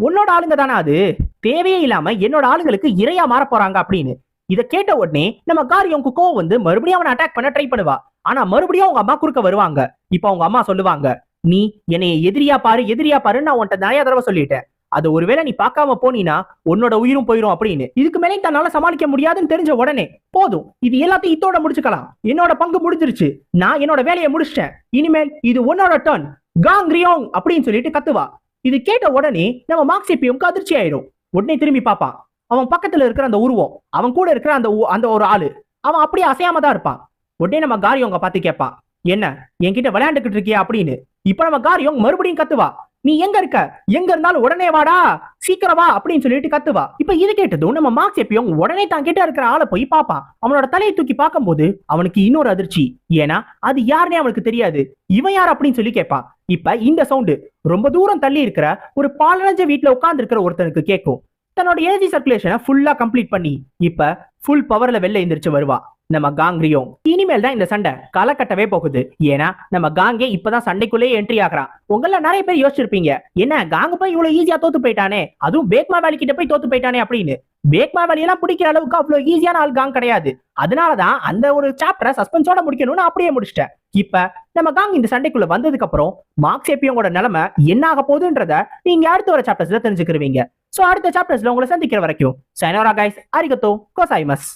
உன்னோட ஆளுங்க தானே அது? தேவையே இல்லாம என்னோட ஆளுங்களுக்கு இரையா மாற போறாங்க அப்படின்னு. இத கேட்ட உடனே நம்ம காரியம்க்கு கோவம் வந்து மறுபடியும் அவனை அட்டாக் பண்ண ட்ரை பண்ணுவா. ஆனா மறுபடியும் அவங்க அம்மா குறுக்க வருவாங்க. இப்ப அவங்க அம்மா சொல்லுவாங்க நீ என்னைய எதிரியா பாரு எதிரியா பாருன்னு நான் உன்கிட்ட நிறைய தடவை சொல்லிட்டேன். அது ஒருவேளை நீ பார்க்காம போனீனா உன்னோட உயிரும் போயிரும் அப்படின்னு. இதுக்கு மேலே தன்னால சமாளிக்க முடியாதுன்னு தெரிஞ்ச உடனே போதும் இது எல்லாத்தையும் இத்தோட முடிச்சுக்கலாம். என்னோட பங்கு முடிஞ்சிருச்சு. நான் என்னோட வேலையை முடிச்சிட்டேன். இனிமேல் இது உன்னோட டர்ன் காங் ரியோங் அப்படின்னு சொல்லிட்டு கத்துவா. இது கேட்ட உடனே நம்ம மார்க்சிப்பியும் அதிர்ச்சி ஆயிரும். உடனே திரும்பி பார்ப்பான் அவன் பக்கத்துல இருக்கிற அந்த உருவம் அவன் கூட இருக்கிற அந்த அந்த ஒரு ஆளு அவன் அப்படியே அசையாம தான் இருப்பான். உடனே நம்ம காரியவங்க பார்த்து கேட்பான் என்ன என்கிட்ட விளையாண்டுக்கிட்டு இருக்கியா? அப்படின்னு. இப்ப நம்ம காரியம் மறுபடியும் கத்துவா. நீ எங்க இருக்க? எங்க இருந்தாலும் உடனே வாடா சீக்கிரம் வா அப்படின்னு சொல்லிட்டு கத்துவா. இப்ப இது கேட்டதும் நம்ம மார்க்ஸ் எப்பயும் உடனே தான் கிட்ட இருக்கிற ஆளை போய் பார்ப்பான் அவனோட தலையை தூக்கி பார்க்கும்போது அவனுக்கு இன்னொரு அதிர்ச்சி. ஏன்னா அது யாருன்னே அவனுக்கு தெரியாது. இவன் யார் அப்படின்னு சொல்லி கேட்பான் இப்ப இந்த சவுண்டு ரொம்ப தூரம் தள்ளி இருக்கிற ஒரு பாலடைஞ்ச வீட்டுல உட்கார்ந்து இருக்கிற ஒருத்தனுக்கு கேட்கும் தன்னோட எனர்ஜி சர்க்குலேஷனை ஃபுல்லா கம்ப்ளீட் பண்ணி இப்ப ஃபுல் பவர்ல வெளில எந்திரிச்சு வருவா. நம்ம காங்ரியும் இனிமேல் தான் இந்த சண்டை களை கட்டவே போகுது. ஏன்னா நம்ம காங்கே இப்பதான் சண்டைக்குள்ளேயே என்ட்ரி ஆகிறான். உங்கள நிறைய பேர் யோசிச்சிருப்பீங்க. என்ன காங்க போய் இவ்வளவு ஈஸியா தோத்து போயிட்டானே? அதுவும் பேக்மா வேலி கிட்ட போய் தோத்து போயிட்டானே அப்படின்னு. பேக்மா வேலையெல்லாம் பிடிக்கிற அளவுக்கு அவ்வளவு ஈஸியான ஆள் காங் கிடையாது. அதனாலதான் அந்த ஒரு சாப்டரை சஸ்பென்ஸோட முடிக்கணும்னு அப்படியே முடிச்சிட்டேன். இப்ப நம்ம காங் இந்த சண்டைக்குள்ள வந்ததுக்கு அப்புறம் மார்க் சேப்பியோட நிலைமை என்ன ஆக போகுதுன்றத நீங்க அடுத்த ஒரு சாப்டர்ஸ்ல தெரிஞ்சுக்கிறீங்க சோ அடுத்த சாப்டர்ஸ்ல உங்களை சந்திக்கிற வரைக்கும் சைனோரா கைஸ் அரிகத்தோ கோசாய்மஸ்